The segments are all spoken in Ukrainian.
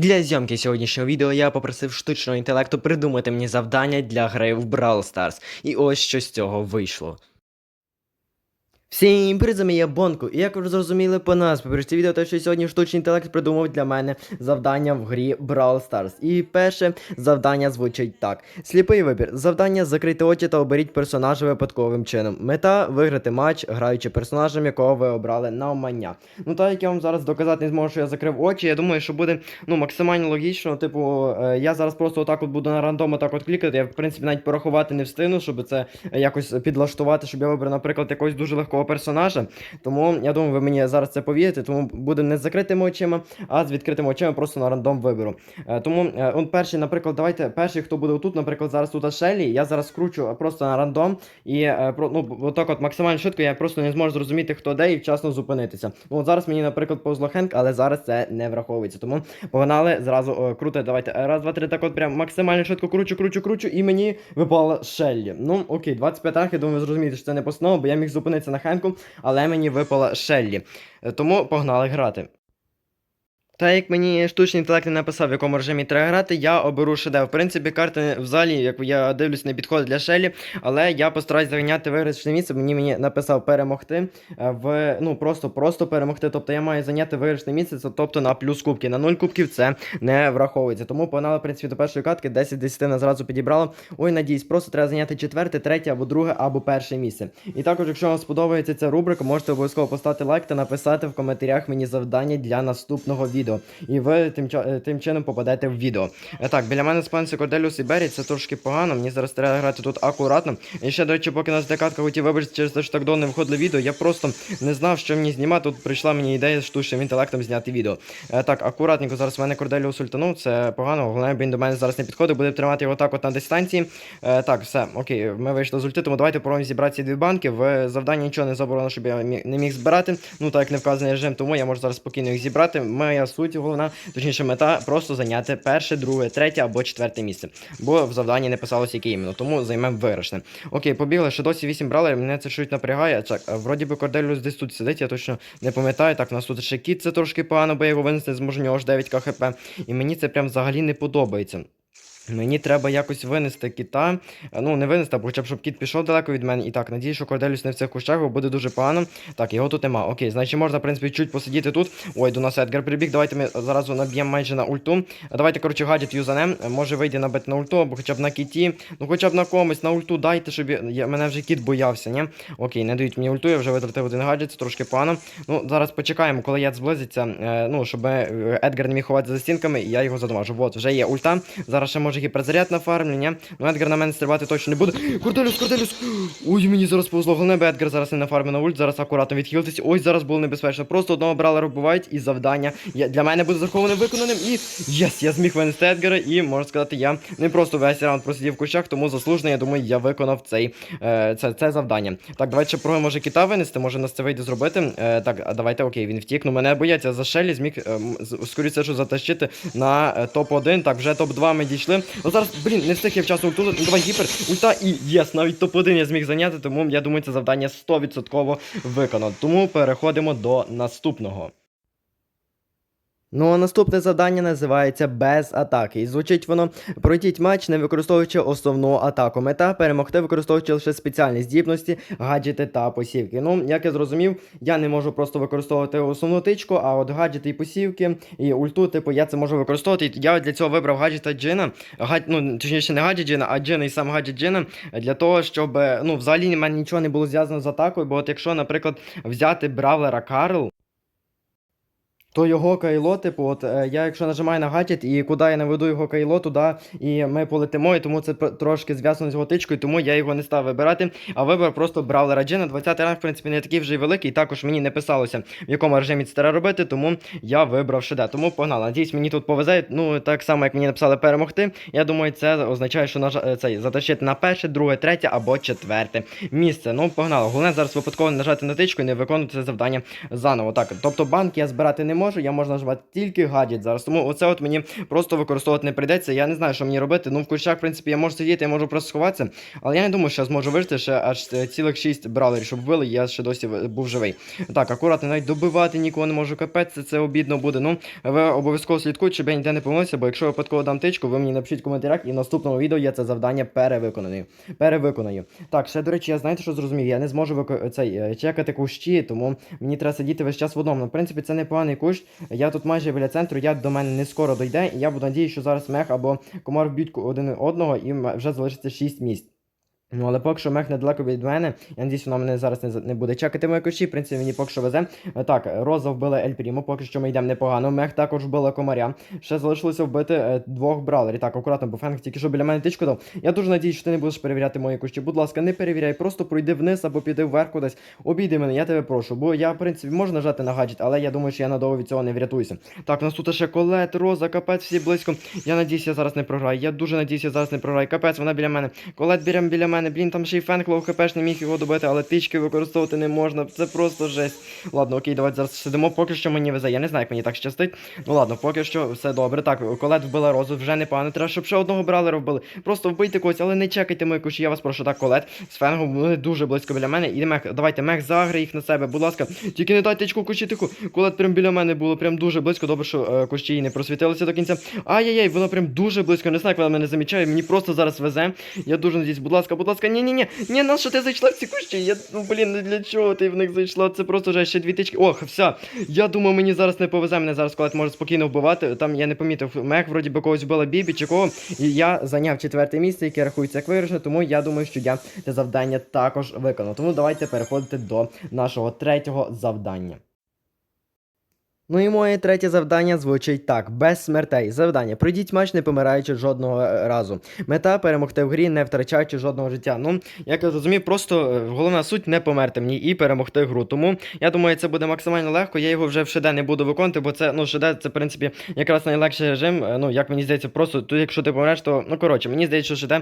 Для зйомки сьогоднішнього відео я попросив штучного інтелекту придумати мені завдання для гри в Brawl Stars. І ось що з цього вийшло. Всім привіт, з я Бонку, і як ви зрозуміли по нас, по це відео, то що сьогодні штучний інтелект придумав для мене завдання в грі Brawl Stars. І перше завдання звучить так: сліпий вибір. Завдання закрити очі та оберіть персонажа випадковим чином. Мета виграти матч, граючи персонажем, якого ви обрали на омання. Ну так як я вам зараз доказати не зможу, що я закрив очі, я думаю, що буде ну максимально логічно. Типу, е, я зараз просто отак от буду на рандом отак от клікати. Я в принципі навіть порахувати не встигну, щоб це якось підлаштувати, щоб я вибрав, наприклад, якогось дуже легкого персонажа. Тому я думаю, ви мені зараз це повірите, тому буде не з закритими очима, а з відкритими очима просто на рандом виберу. Е, тому е, он перший, наприклад, давайте перший, хто буде отут, наприклад, зараз тут Шелі, я зараз скручу просто на рандом і е, ну отак от максимально швидко я просто не зможу зрозуміти, хто де і вчасно зупинитися. Ну от зараз мені, наприклад, повзло Хенк, але зараз це не враховується. Тому погнали зразу круто. Давайте раз, два, три, так от прям максимально швидко кручу, кручу, кручу, і мені випала Шеллі. Ну окей, 25 ранг, я думаю, ви зрозумієте, що це не постанова, бо я міг зупинитися на Хенку, але мені випала Шеллі. Е, Тому погнали грати. Та як мені штучний інтелект не написав, в якому режимі треба грати, я оберу шедев. В принципі, карти в залі, як я дивлюсь, не підходить для Шелі, але я постараюсь зайняти виграшне місце. Мені мені написав перемогти е, в ну просто просто перемогти. Тобто я маю зайняти виграшне місце, це тобто на плюс кубки. На нуль кубків це не враховується. Тому погнали, в принципі, до першої катки, 10 10 на зразу підібрало. Ой, надіюсь, просто треба зайняти четверте, третє або друге, або перше місце. І також, якщо вам сподобається ця рубрика, можете обов'язково поставити лайк та написати в коментарях мені завдання для наступного відео. І ви тим, е, тим чином попадете в відео. Е, Так, біля мене спавниться Корделіус і Беррі, це трошки погано. Мені зараз треба грати тут акуратно. І ще, до речі, поки нас декатка хотів вибачити через те, що так давно не виходило відео, я просто не знав, що мені знімати. Тут прийшла мені ідея з штучним інтелектом зняти відео. Е, Так, акуратненько зараз в мене Корделіус ультанув, це погано. Головне, він до мене зараз не підходить, буде тримати його так от на дистанції. Так, все, окей, ми вийшли з ульти, тому давайте пробуємо зібрати ці дві банки. В завданні нічого не заборонено, щоб я не міг збирати. Ну так як не вказаний режим, тому я можу зараз спокійно їх зібрати. Моя суть головна, точніше, мета просто зайняти перше, друге, третє або четверте місце. Бо в завданні не писалося яке іменно, тому займемо виграшне. Окей, побігли, ще досі 8 брали, мене це щось напрягає. Так, вроді би корделюс десь тут сидить, я точно не пам'ятаю. Так, у нас тут ще кіт, це трошки погано, бо я його винести зможу, у нього ж 9 хп. І мені це прям взагалі не подобається. Мені треба якось винести кіта. Е, Ну, не винести, або хоча б щоб кіт пішов далеко від мене. І так, надію, що Корделіус не в цих кущах, бо буде дуже погано. Так, його тут нема. Окей, значить можна, в принципі, чуть посидіти тут. Ой, до нас Едгар прибіг. Давайте ми зараз наб'ємо майже на ульту. Давайте, коротше, гаджет юзанем. Е, Може вийде набити на ульту, або хоча б на кіті. Ну, хоча б на комусь, на ульту дайте, щоб я... я- мене вже кіт боявся, ні? Окей, не дають мені ульту, я вже витратив один гаджет, це трошки погано. Ну, зараз почекаємо, коли яд зблизиться. Е, ну, щоб Едгар не міг ховатися за стінками, і я його задамажу. Вот, вже є ульта. Зараз ще може гіперзаряд нафармлю, ні? Ну, Едгар на мене стрибати точно не буде. Корделюс, Корделюс! Ой, мені зараз повезло. Головне, бо Едгар зараз не нафармив на ульт, зараз акуратно відхилитись. Ой, зараз було небезпечно. Просто одного бралера вбивають і завдання я, для мене буде заховане виконаним. І єс, я зміг винести Едгара, і можна сказати, я не просто весь раунд просидів в кущах, тому заслужено, я думаю, я виконав цей, е, це, це завдання. Так, давайте ще пробуємо, може кита винести, може нас це вийде зробити. Е, так, давайте, окей, він втік. Ну мене бояться за Шелі, зміг, е, скоріше, що затащити на е, топ-1. Так, вже топ-2 ми дійшли. Ну зараз, блін, не встиг я вчасно ульту. Ну давай гіпер, ульта і єс, навіть топ-1 я зміг зайняти, тому я думаю, це завдання 100% виконано. Тому переходимо до наступного. Ну, а наступне завдання називається без атаки. І звучить воно: пройдіть матч, не використовуючи основну атаку. Мета перемогти, використовуючи лише спеціальні здібності, гаджети та посівки. Ну, як я зрозумів, я не можу просто використовувати основну тичку, а от гаджети і посівки і ульту, типу, я це можу використовувати. Я для цього вибрав гаджета Джина. Гад... Ну, точніше, не гаджет Джина, а Джина і сам гаджет Джина. Для того, щоб ну, взагалі в мене нічого не було зв'язано з атакою. Бо от якщо, наприклад, взяти бравлера Карл. То його кайло, типу, от е, я якщо нажимаю на гаджет і куди я наведу його кайло, туди і ми полетимо, і тому це трошки зв'язано з його тичкою, тому я його не став вибирати, а вибрав просто бравлера Джина. 20 ранг, в принципі, не такий вже й великий, також мені не писалося, в якому режимі це треба робити, тому я вибрав шеде. Тому погнали. Надіюсь, мені тут повезе. Ну, так само, як мені написали перемогти. Я думаю, це означає, що нажа... е, цей, затащити на перше, друге, третє або четверте місце. Ну, погнали. Головне зараз випадково нажати на тичку і не виконувати це завдання заново. Так, тобто банк я збирати не можу, я можу нажимати тільки гаджет зараз. Тому оце от мені просто використовувати не прийдеться. Я не знаю, що мені робити. Ну, в кущах, в принципі, я можу сидіти, я можу просто сховатися. Але я не думаю, що я зможу вижити ще аж е, цілих 6 бравлерів, щоб вбили, я ще досі був живий. Так, акуратно, навіть добивати нікого не можу капець, це, це обідно буде. Ну, ви обов'язково слідкуйте, щоб я ніде не помилився, бо якщо я випадково дам тичку, ви мені напишіть в коментарях, і в наступному відео я це завдання перевиконаю. Перевиконаю. Так, ще до речі, я знаєте, що зрозумів? Я не зможу вико... цей, е, чекати кущі, тому мені треба сидіти весь час в одному. Ну, в принципі, це непоганий кущ. Я тут майже біля центру, я до мене не скоро дойде, і я буду надію, що зараз мех або комар вб'ють один одного, і вже залишиться 6 місць. Ну, але поки що мех недалеко від мене. Я надіюсь, вона мене зараз не, не буде чекати мої кущі. В принципі, мені поки що везе. Е, Так, Роза вбила Ель Прімо, поки що ми йдемо непогано. Мех також вбила комаря. Ще залишилося вбити е, двох бравлерів. Так, акуратно, бо Фенк тільки що біля мене тичку дав. Я дуже надіюсь, що ти не будеш перевіряти мої кущі. Будь ласка, не перевіряй, просто пройди вниз або піди вверх кудись. Обійди мене, я тебе прошу. Бо я, в принципі, можу нажати на гаджет, але я думаю, що я надовго від цього не врятуюся. Так, нас тут ще колет, роза, капець, всі близько. Я надіюсь, я зараз не програю. Я дуже надіюсь, я зараз не програю. Капець, вона біля мене. Колет біля, біля мене. Блін, там ще й фенк лоу хпш не міг його добити, але тички використовувати не можна. Це просто жесть. Ладно, окей, давайте зараз сидимо. Поки що мені везе. Я не знаю, як мені так щастить. Ну ладно, поки що все добре. Так, колет вбила розу, вже непогано. Треба, щоб ще одного бралера вбили. Просто вбийте когось, але не чекайте мої куші. Я вас прошу так, колет з фенгом. Вони дуже близько біля мене. І мех, давайте, мех заграй їх на себе, будь ласка. Тільки не дайте тичку кущі тихо. Колет прям біля мене було, прям дуже близько. Добре, що е, кущі не просвітилися до кінця. Ай-яй-яй, воно прям дуже близько. Не знаю, як вона мене замічає. Мені просто зараз везе. Я дуже надіюсь, будь ласка, будь ласка, ні, ні, ні, ні, на що ти зайшла в ці кущі? Я ну блін, ну для чого ти в них зайшла? Це просто вже ще дві тички. Ох, все. Я думаю, мені зараз не повезе. Мене зараз колет може спокійно вбивати. Там я не помітив. Мех вроді би когось вбила бібі чи кого. І я зайняв четверте місце, яке рахується як виграшне, тому я думаю, що я це завдання також виконав. Тому давайте переходити до нашого третього завдання. Ну і моє третє завдання звучить так: без смертей. Завдання. Пройдіть матч, не помираючи жодного е, разу. Мета перемогти в грі, не втрачаючи жодного життя. Ну, як я зрозумів, просто е, головна суть не померти мені і перемогти гру. Тому я думаю, це буде максимально легко. Я його вже в ШД не буду виконувати, бо це ну ШД це в принципі якраз найлегший режим. Е, Ну як мені здається, просто тут, якщо ти помреш, то ну коротше, мені здається, що ШД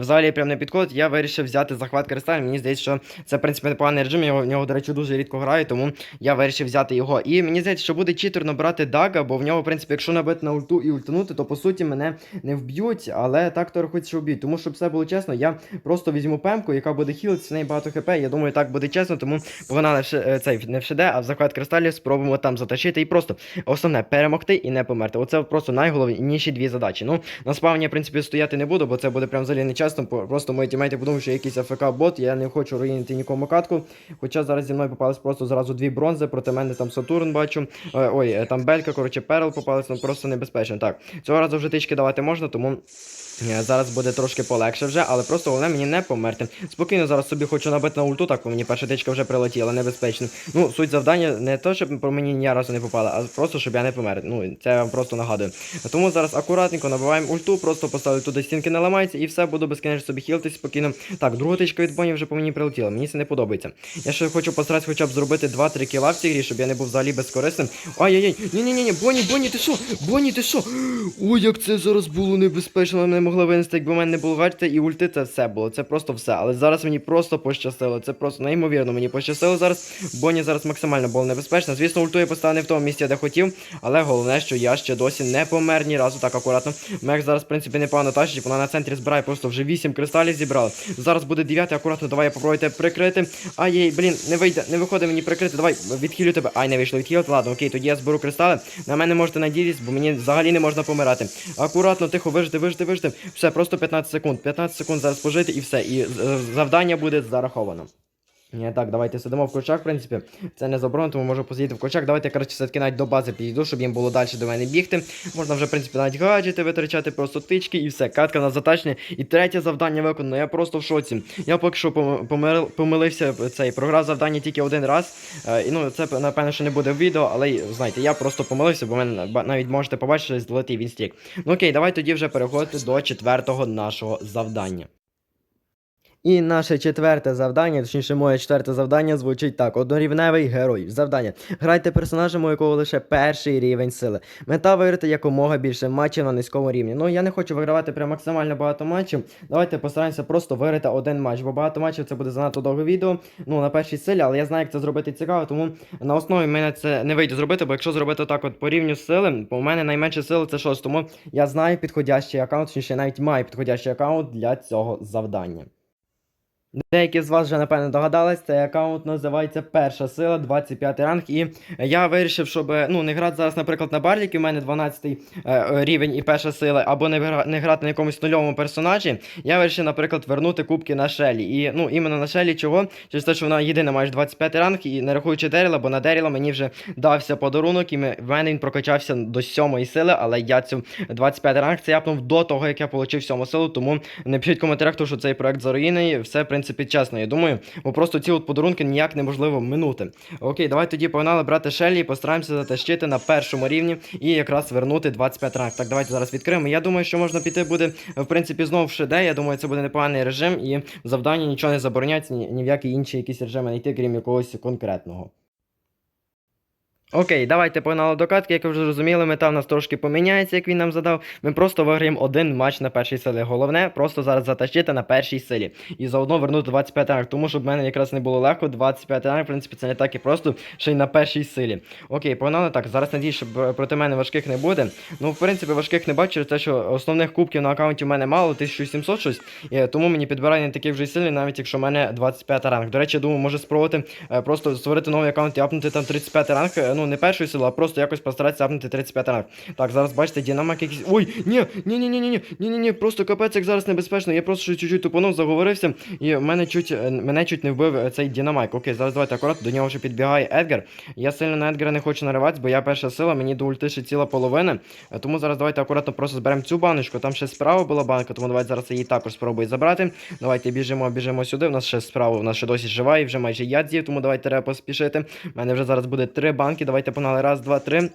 взагалі прям не підходить. Я вирішив взяти захват кристалів. Мені здається, що це в принципі непоганий режим. Його в нього, до речі, дуже рідко граю, тому я вирішив взяти його. І мені здається, що буде читерно брати Дага, бо в нього, в принципі, якщо набити на ульту і ультанути, то по суті мене не вб'ють, але так то рахується, вб'ють. Тому щоб все було чесно, я просто візьму пемку, яка буде хілитися, в неї багато хп. Я думаю, так буде чесно, тому погнали в Ш- е, цей не в ШД, а в захват кристалів спробуємо там затащити і просто основне перемогти і не померти. Оце просто найголовніші дві задачі. Ну, на спавні, в принципі, стояти не буду, бо це буде прям взагалі нечесно. Просто мої тімейти подумають, що якийсь АФК-бот, я не хочу руїнити нікому катку. Хоча зараз зі мною попались просто зразу дві бронзи, проти мене там Сатурн бачу. Ой, е, там Белька, коротше, Перл попались, ну просто небезпечно. Так, цього разу вже тички давати можна, тому. е, Зараз буде трошки полегше вже, але просто головне мені не померти. Спокійно зараз собі хочу набити на ульту, так мені перша тичка вже прилетіла, небезпечно. Ну, суть завдання не то, щоб по мені ні разу не попала, а просто щоб я не помер. Ну, це я вам просто нагадую. Тому зараз акуратненько набиваємо ульту, просто поставлю туди стінки не ламаються і все, буду безкінечно собі хілитись спокійно. Так, друга тичка від бонів вже по мені прилетіла. Мені це не подобається. Я ще хочу постаратися хоча б зробити 2-3 кіла в цій грі, щоб я не був взагалі безкорисним. Ай-яй-яй, ні-ні-ні, Бонні, Бонні, ти що? Бонні, ти що? Ой, як це зараз було небезпечно, мене могли винести, якби в мене не було гаджета і ульти, це все було. Це просто все. Але зараз мені просто пощастило. Це просто неймовірно мені пощастило зараз. Бонні зараз максимально було небезпечно. Звісно, ульту я поставив не в тому місці, де хотів. Але головне, що я ще досі не помер ні разу так акуратно. Мех зараз, в принципі, непогано тащить. Вона на центрі збирає просто вже 8 кристалів зібрала. Зараз буде 9, акуратно, давай тебе прикрити. Ай, блін, не вийде, не виходить мені прикрити. Давай, відхилю тебе. Ай, не вийшло відхилити. Ладно, окей, тоді я зберу кристали. На мене можете надіятись, бо мені взагалі не можна помирати. Акуратно, тихо, вижити, вижити, вижити. Все, просто 15 секунд. 15 секунд зараз пожити і все. І завдання буде зараховано. Ні, так, давайте сидимо в кочах, в принципі. Це не заборонено, тому можу посидіти в кочах. Давайте, коротше, все-таки навіть до бази підійду, щоб їм було далі до мене бігти. Можна вже, в принципі, навіть гаджети витрачати, просто тички і все. Катка на затачні. І третє завдання виконано. Я просто в шоці. Я поки що пом- помилився цей програв завдання тільки один раз. Е, і ну, це напевно, що не буде в відео, але знаєте, я просто помилився, бо мене навіть можете побачити, що злетів він стрік. Ну окей, давай тоді вже переходити до четвертого нашого завдання. І наше четверте завдання, точніше, моє четверте завдання звучить так: однорівневий герой. Завдання. Грайте персонажем, у якого лише перший рівень сили. Мета виграти якомога більше матчів на низькому рівні. Ну я не хочу вигравати прям максимально багато матчів. Давайте постараємося просто виграти один матч, бо багато матчів це буде занадто довге відео. Ну на першій силі, але я знаю, як це зробити цікаво, тому на основі мене це не вийде зробити, бо якщо зробити так от по рівню сили, бо у мене найменше сили це шост, тому я знаю підходящий аккаунт, точніше навіть маю підходящий аккаунт для цього завдання. Деякі з вас вже напевно догадались, цей аккаунт називається Перша сила, 25 ранг. І я вирішив, щоб ну, не грати зараз, наприклад, на Барліки, у мене 12 е, е, рівень і перша сила, або не, не грати на якомусь нульовому персонажі. Я вирішив, наприклад, вернути кубки на Шелі. І ну, іменно на Шелі чого? Через те, що вона єдина майже 25 ранг, і не рахуючи Деріла, бо на Деріла мені вже дався подарунок, і в мене він прокачався до 7 сили, але я цю 25 ранг це япнув до того, як я отримав 7 силу, тому не пишіть коментарях, то, що цей проект заруїний, все, в принципі, чесно, я думаю, бо просто ці от подарунки ніяк неможливо минути. Окей, давай тоді погнали брати Шелі і постараємося затащити на першому рівні і якраз вернути 25 ранг. Так, давайте зараз відкриємо. Я думаю, що можна піти буде, в принципі, знову в шеде. Я думаю, це буде непоганий режим, і завдання нічого не забороняється, ні, ні в які інші якісь режими не йти, крім якогось конкретного. Окей, давайте погнали до катки. Як ви вже зрозуміли, мета в нас трошки поміняється, як він нам задав. Ми просто виграємо один матч на першій силі. Головне, просто зараз затащити на першій силі. І заодно вернути 25 ранг. Тому щоб в мене якраз не було легко. 25 ранг, в принципі, це не так і просто, ще й на першій силі. Окей, погнали так. Зараз надію, що проти мене важких не буде. Ну, в принципі, важких не бачу, те, що основних кубків на аккаунті в мене мало, 1700 щось. І, тому мені підбирання не такий вже й сильний, навіть якщо в мене 25 ранг. До речі, я думаю, може спробувати е, просто створити новий аккаунт і апнути там 35 ранг. Ну, не першою силу, а просто якось постаратися апнути 35 ранг. Так, зараз бачите, динамик якийсь. Ой, ні, ні, ні, ні, ні, ні, ні, ні, ні, просто капець, як зараз небезпечно. Я просто ще чуть-чуть тупонув, заговорився, і мене чуть, е, мене чуть не вбив е, цей динамайк. Окей, зараз давайте акуратно, до нього вже підбігає Едгар. Я сильно на Едгара не хочу нариватися, бо я перша сила, мені до ульти ще ціла половина. Е, Тому зараз давайте акуратно просто зберемо цю баночку. Там ще справа була банка, тому давайте зараз її також спробую забрати. Давайте біжимо, біжимо сюди. У нас ще справа, у нас ще досі жива і вже майже яд з'їв, тому давайте треба поспішити. У мене вже зараз буде три банки. Давайте погнали. Раз, два, три.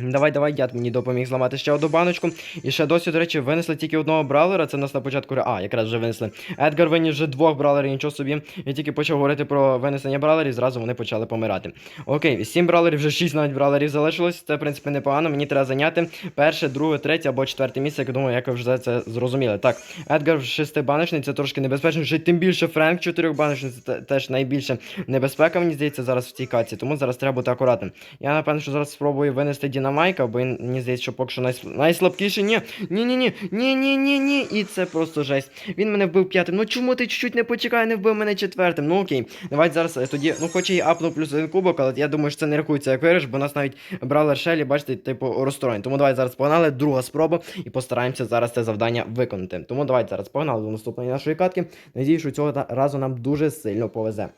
Давай, давай, дяд мені допоміг зламати ще одну баночку. І ще досі, до речі, винесли тільки одного бравлера. Це нас на початку. А, якраз вже винесли. Едгар виніс вже двох бравлерів, нічого собі. Я тільки почав говорити про винесення бравлерів, зразу вони почали помирати. Окей, сім бравлерів, вже шість навіть бравлерів залишилось. Це, в принципі, непогано. Мені треба зайняти перше, друге, третє або четверте місце. Я думаю, як ви вже це зрозуміли. Так, Едгар шестибаночний, це трошки небезпечно. Й тим більше Френк чотирьохбаночний, це теж найбільше небезпека, мені здається, зараз в цій каці. Тому зараз треба бути акуратним. Я напевно, що зараз спробую винести Дінамайка, бо він мені здається, що поки що найс... найслабкіший. Ні, ні, ні, ні, ні, ні, ні, ні. І це просто жесть. Він мене вбив п'ятим. Ну чому ти чуть-чуть не почекай, не вбив мене четвертим? Ну окей. Давайте зараз е, тоді, ну хоч і апнув плюс один кубок, але я думаю, що це не рахується як виріш, бо нас навіть брали Шелі, бачите, типу розстроєн. Тому давайте зараз погнали, друга спроба, і постараємося зараз це завдання виконати. Тому давайте зараз погнали до наступної нашої катки. Надію, що цього разу нам дуже сильно повезе.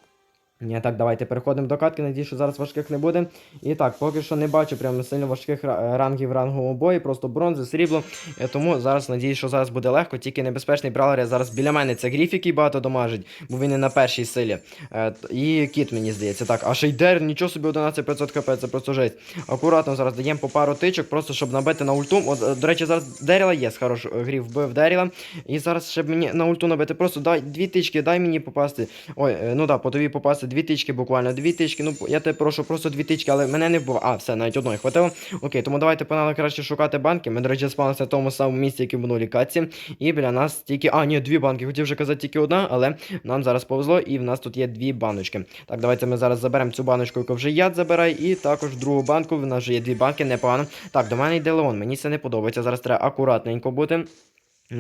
Ні, так, давайте переходимо до катки. Надію, що зараз важких не буде. І так, поки що не бачу прямо сильно важких рангів в ранговому бої, просто бронзи, срібло. Е, Тому зараз надію, що зараз буде легко. Тільки небезпечний бравлер я зараз біля мене. Це гріф, який багато домажить, бо він не на першій силі. Е, І кіт, мені здається. Так, а шейдер, нічого собі 11500 кп, це просто жесть. Акуратно зараз даємо по пару тичок, просто щоб набити на ульту. От, е, до речі, зараз Деріла є, хорош, гріф вбив Деріла. І зараз щоб мені на ульту набити. Просто дай дві тички, дай мені попасти. Ой, ну да, по тобі попасти дві тички, буквально дві тички. Ну, я тебе прошу, просто дві тички, але мене не було. А, все, навіть одної хватило. Окей, тому давайте погнали краще шукати банки. Ми, до речі, спалися в тому самому місці, як і в минулій катці. І біля нас тільки. А, ні, дві банки. Хотів вже казати тільки одна, але нам зараз повезло, і в нас тут є дві баночки. Так, давайте ми зараз заберемо цю баночку, яку вже яд забирай, і також другу банку. В нас вже є дві банки, непогано. Так, до мене йде Леон. Мені це не подобається. Зараз треба акуратненько бути.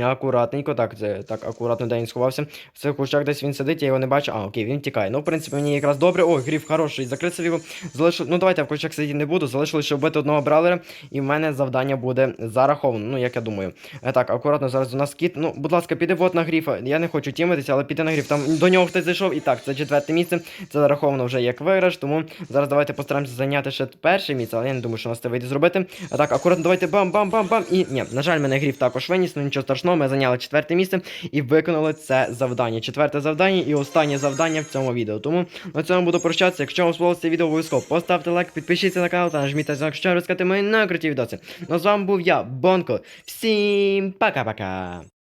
Акуратненько, так, це так, акуратно, де він сховався. В цих кущах десь він сидить, я його не бачу. А, окей, він тікає. Ну, в принципі, мені якраз добре. Ой, гріф хороший, закритися його. Залишу... Ну, давайте я в кущах сидіти не буду. Залишилося ще вбити одного бралера, і в мене завдання буде зараховано. Ну, як я думаю. Е, так, акуратно, зараз у нас кіт. Ну, будь ласка, піди вот на гріфа. Я не хочу тімитися, але піди на гріф. Там до нього хтось зайшов. І так, це четверте місце. Це зараховано вже як виграш. Тому зараз давайте постараємося зайняти ще перше місце, але я не думаю, що у нас це вийде зробити. А так, акуратно, давайте бам-бам-бам-бам. І ні, на жаль, мене гріф також виніс, ну нічого страшного, ми зайняли четверте місце і виконали це завдання. Четверте завдання і останнє завдання в цьому відео. Тому на цьому буду прощатися. Якщо вам сподобалося це відео, обов'язково поставте лайк, підпишіться на канал та нажміть на дзвінок, щоб розказати мої найкруті відоси. Ну з вами був я, Бонко. Всім пока-пока.